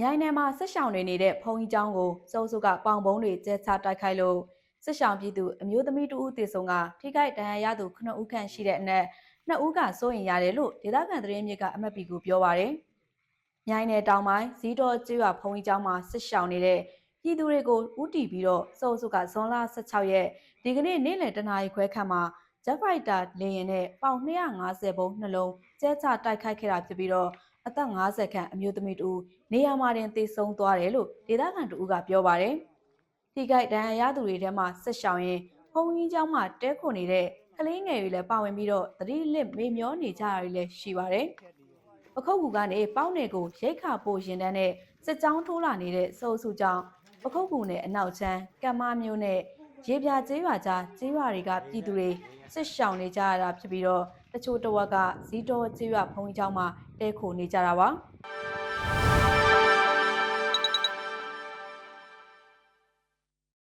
မြိုင်နယ်မှာစစ်ရှောင်တွေနေတဲ့ဘုံကြီးကျောင်းကိုစုံစုကပေါင်ပုံးတွေကျဲချတိုက်ခိုက်လို့စစ်ရှောင်ပြည်သူအမျိုးသမီးတဦးတေဆုံးကထိခိုက်ဒဏ်ရာရသူ9ဦးခန့်ရှိတဲ့အနက်2ဦးကစိုးရင်ရတယ်လို့ဒေသခံသတင်းမြစ်ကအမတ်ပီကိုပြောပါရယ်။မြိုင်နယ်တောင်ပိုင်းဇီတော်ကျွော်ဘုံကြီးကျောင်းမှာစစ်ရှောင်နေတဲ့ပြည်သူတွေကိုဥတီပြီးတော့စုံစုကဇွန်လ16ရက်ဒီကနေ့နေ့လယ်တနာရီခွဲခန့်မှာ Jet Fighter လေယာဉ်နဲ့ပေါင်250ဘုံနှလုံးကျဲချတိုက်ခိုက်ခဲ့တာဖြစ်ပြီးတော့ အသက်50ခန့်အမျိုးသမီးတူနေရာမှာတင်သေဆုံးသွားတယ်လို့ဒေသခံတူကပြောပါတယ်။ထိခိုက်ဒဏ်ရာရသူတွေထဲမှာဆက်ရှောင်ရင်ဘုံကြီးကျောင်းမှာတဲခုနေတဲ့ကလေးငယ်တွေလည်းပါဝင်ပြီးတော့သတိလစ်မေမျောနေကြတာတွေလည်းရှိပါတယ်။ပခုတ်ကူကနေပေါက်နယ်ကိုရိတ်ခါပို့ရင်တန်းနဲ့စစ်ကြောင်းထိုးလာနေတဲ့စိုးစုကြောင့်ပခုတ်ကူနယ်အနောက်ချမ်းကမ္မမျိုးနဲ့ရေပြာကျေးရွာကြားကျေးရွာတွေကပြည်သူတွေစစ်ရှောင်နေကြရတာဖြစ်ပြီးတော့ တချို့တဝက်ကဇီးတော်ကျေးရွာဘုံကြီးကျောင်းမှာတဲခိုနေကြတာပါ